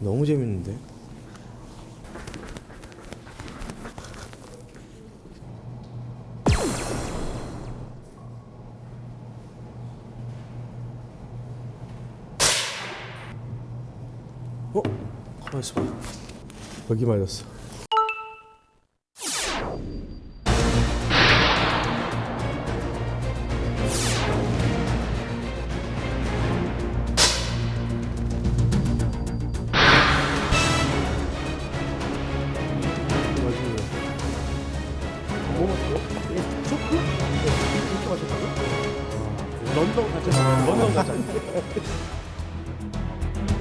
너무 재밌는데? 어? 가만 있어 봐. 여기 맞았어. 런던 가자. 런던 가자.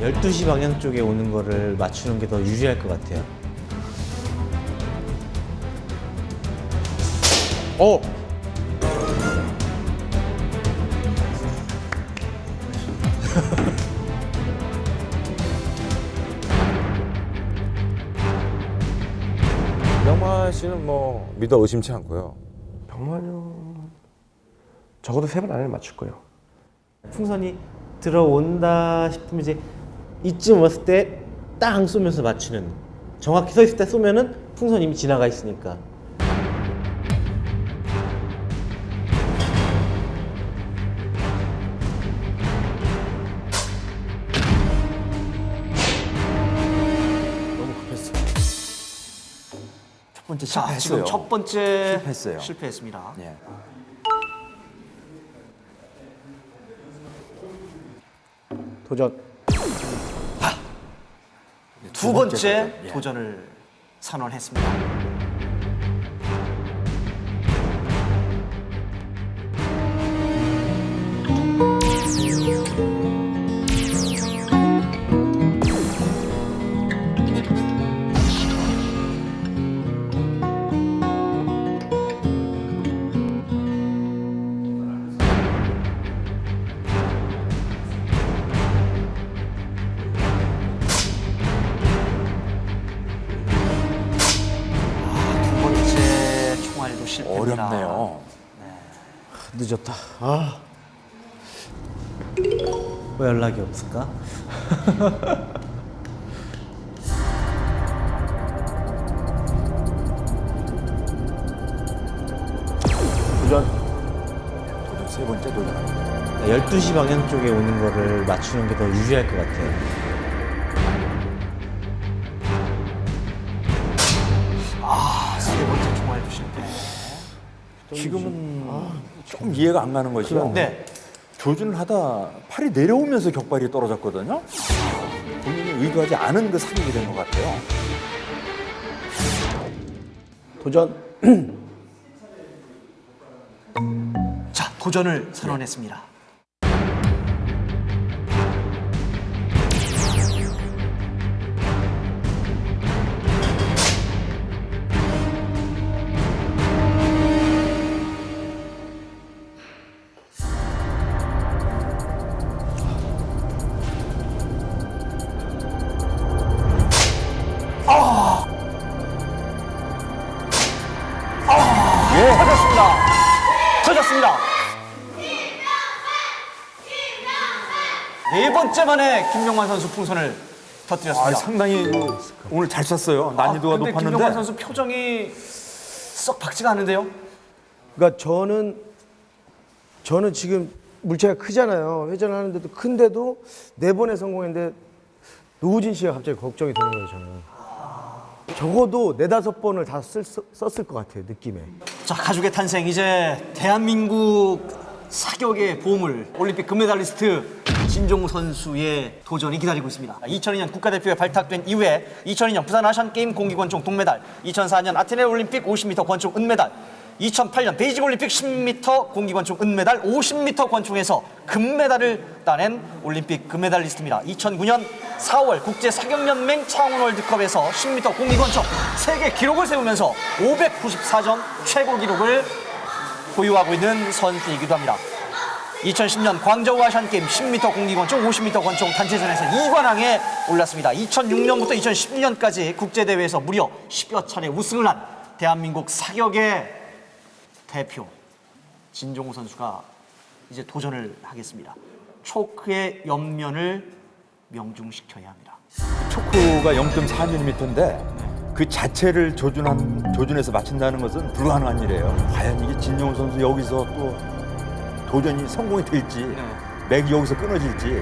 12시 방향 쪽에 오는 거를 맞추는 게 더 유리할 것 같아요. 어. 명만 씨는 뭐 믿어 의심치 않고요. 병만이 형 적어도 세 번 안에 맞출 거예요. 풍선이 들어온다 싶으면 이제 이쯤 왔을 때 땅 쏘면서 맞추는 정확히 서 있을 때 쏘면은 풍선 이미 지나가 있으니까 너무 급했어. 첫 번째 자, 지금 첫 번째 실패했어요. 실패했습니다. 예. 도전. 두 번째 도전을 선언했습니다. 어렵네요. 늦었다. 아. 왜 연락이 없을까? 도전. 도전 세 번째 도전합니다. 12시 방향 쪽에 오는 거를 맞추는 게 더 유리할 것 같아요. 지금은 조금 이해가 안 가는 것이요. 네. 조준을 하다 팔이 내려오면서 격발이 떨어졌거든요. 본인이 의도하지 않은 그 사격이 된 것 같아요. 도전. 자, 도전을 선언했습니다. 터졌습니다. 터졌습니다. 네 번째 만에 김명환 선수 풍선을 아, 터뜨렸습니다. 상당히 그 오늘 잘 쐈어요. 난이도가 아, 근데 높았는데. 김명환 선수 표정이 썩 박지가 않은데요. 그러니까 저는 저는 지금 물체가 크잖아요. 회전을 하는데도 큰데도 네 번에 성공했는데 노우진 씨가 갑자기 걱정이 되는 거예요, 저는. 적어도 네다섯 번을 다 쓸, 썼을 것 같아요, 느낌에. 자, 가족의 탄생 이제 대한민국 사격의 보물 올림픽 금메달리스트 진종우 선수의 도전이 기다리고 있습니다. 2002년 국가대표에 발탁된 이후에 2002년 부산 아시안 게임 공기 권총 동메달, 2004년 아테네 올림픽 50m 권총 은메달, 2008년 베이징 올림픽 10m 공기 권총 은메달, 50m 권총에서 금메달을 따낸 올림픽 금메달리스트입니다. 2009년 4월 국제 사격연맹 창원 월드컵에서 10m 공기 권총 세계 기록을 세우면서 594점 최고 기록을 보유하고 있는 선수이기도 합니다. 2010년 광저우 아시안게임 10m 공기권총, 50m 권총 단체전에서 2관왕에 올랐습니다. 2006년부터 2010년까지 국제대회에서 무려 10여 차례 우승을 한 대한민국 사격의 대표 진종우 선수가 이제 도전을 하겠습니다. 초크의 옆면을 명중시켜야 합니다. 초크가 0.4mm인데 그 자체를 조준한 조준해서 맞춘다는 것은 불가능한 일이에요. 과연 이게 진영훈 선수 여기서 또 도전이 성공이 될지 맥이 여기서 끊어질지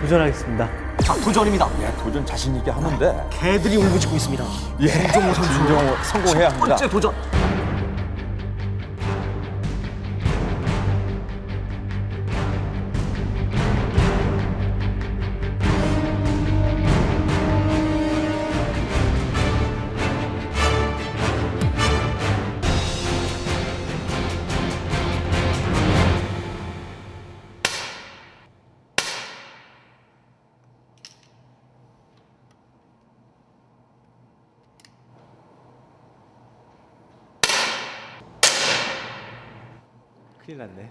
도전하겠습니다. 자, 도전입니다. 예, 도전 자신 있게 하는데 개들이 울부짖고 있습니다. 예, 진정호 선수 진정호 성공해야 첫 합니다. 번째 도전. 큰일 났네.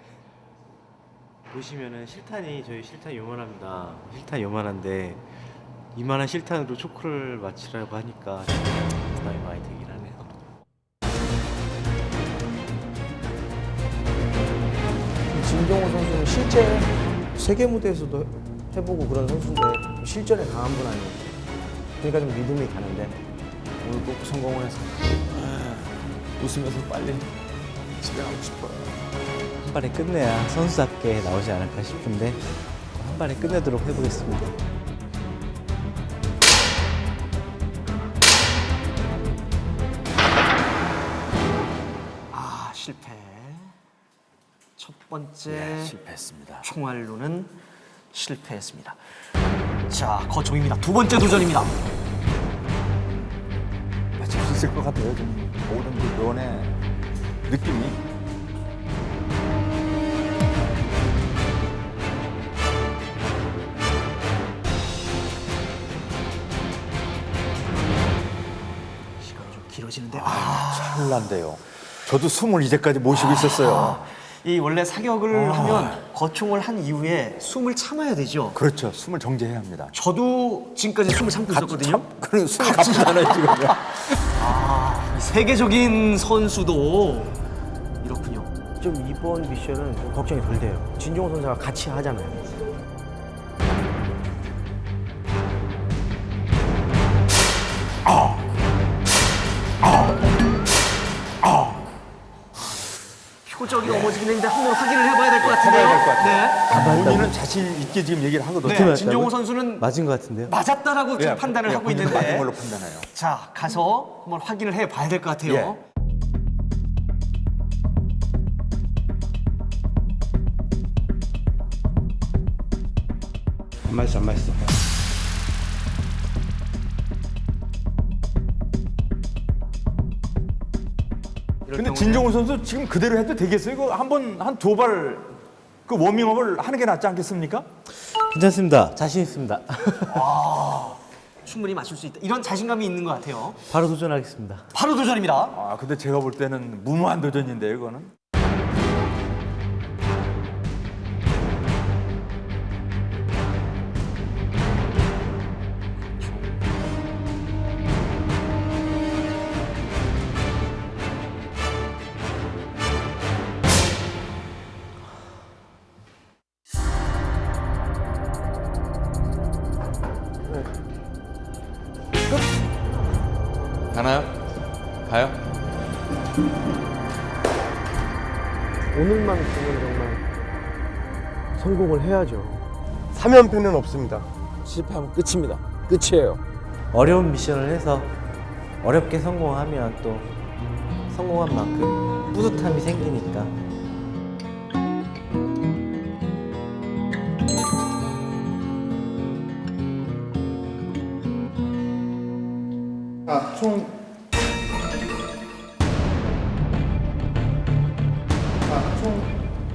보시면은 실탄이 저희 실탄 요만합니다. 실탄 요만한데 이만한 실탄으로 초크를 맞추라고 하니까 부담이 많이 되긴 하네요. 진종호 선수는 실제 세계 무대에서도 해보고 그런 선수인데 실전에 강한 분 아니에요. 그러니까 좀 믿음이 가는데 오늘 꼭 성공을 해서 웃으면서 빨리 집에 가고 싶어요. 한 발에 끝내야 선수답게 나오지 않을까 싶은데 한 발에 끝내도록 해보겠습니다. 아, 실패. 첫 번째 네, 실패했습니다. 총알로는 실패했습니다. 자, 거총입니다. 두 번째 도전입니다. 맞출 수 있을 것 같아요. 좀 모든 그 면의 느낌이 길어지는데. 아, 찰난데요. 저도 숨을 이제까지 모시고 있었어요. 이 원래 사격을 하면 거총을 한 이후에 숨을 참아야 되죠. 그렇죠. 숨을 정제해야 합니다. 저도 지금까지 숨을 참고 있었거든요. 그런 숨이 가쁘잖아요 지금. 이 세계적인 선수도 이렇군요. 좀 이번 미션은 좀 걱정이 덜 돼요. 진종호 선수가 같이 하잖아요. 표정이 넘어지긴 했는데 한 번 확인을 해봐야 될 것 같은데요. 해봐야 될것 네. 본인은 자신 있게 지금 얘기를 하거든요. 네, 진종호 선수는 맞은 것 같은데요? 맞았다라고 예, 판단을 예, 하고 본인은 맞는 있는데 걸로 판단해요. 자 가서 한번 확인을 해봐야 될 것 같아요. 예. 안 맛있어 안 맛있어 근데 경우는 진정훈 선수 지금 그대로 해도 되겠어요? 이거 한 번 한 두 발 그 워밍업을 하는 게 낫지 않겠습니까? 괜찮습니다. 자신 있습니다. 충분히 맞출 수 있다. 이런 자신감이 있는 것 같아요. 바로 도전하겠습니다. 바로 도전입니다. 아 근데 제가 볼 때는 무모한 도전인데요, 이거는. 오늘만큼은 정말 성공을 해야죠. 3연패는 없습니다 실패하면 끝입니다. 끝이에요. 어려운 미션을 해서 어렵게 성공하면 또 성공한 만큼 뿌듯함이 생기니까 자, 총. 총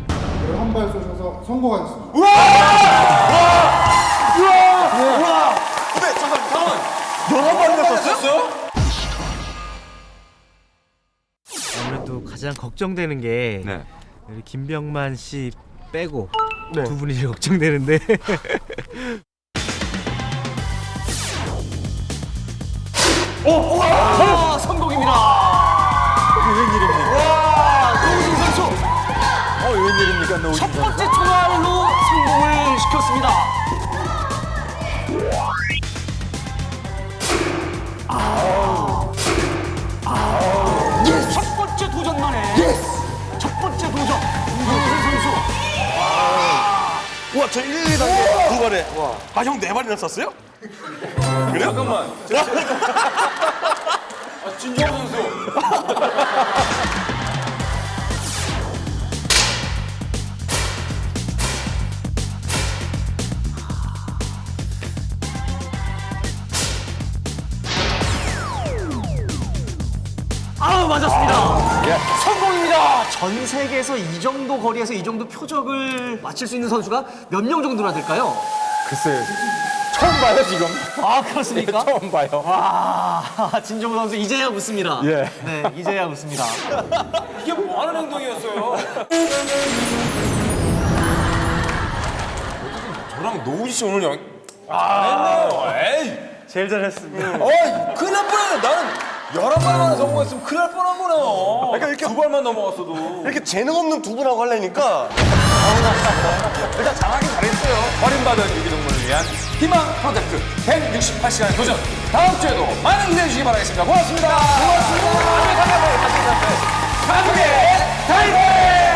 11발 쏘셔서 성공하셨습니다. 아무래도 가장 걱정되는 게 네. 우리 김병만 씨 빼고 두 분이 제일 걱정되는데. 아, 성 첫? 번째 총알로 성공을 시켰습니다. 첫 번째 도전만에 첫 번째 도전 김종선 선수. 우와 저 1, 2단계 두 발에. 아 형 네 발이나 썼어요? 그래? 잠깐만 진정 선수 맞았습니다. 성공입니다. 전 세계에서 이 정도 거리에서 이 정도 표적을 맞힐 수 있는 선수가 몇 명 정도나 될까요? 글쎄 처음 봐요 지금. 아 그렇습니까? 처음 봐요. 와 진종우 선수 이제야 웃습니다. 예. 네 이제야 웃습니다. 이게 뭐 하는 행동이었어요? 저랑 노우지 씨 오늘 영 잘했네요. 에이. 제일 잘했습니다. 어이, 큰일 날 뻔했네. 나는 열한 발만 성공했으면 큰일 날 뻔한 거네요. 그러니까 이렇게 두 발만 넘어갔어도. 이렇게 재능 없는 두 분하고 하려니까 일단 잘하긴 잘했어요. 버림받은 유기동물을 위한 희망 프로젝트 168시간 도전. 다음 주에도 많은 기대해 주시기 바라겠습니다. 고맙습니다. 고맙습니다. 가족의 타이틀!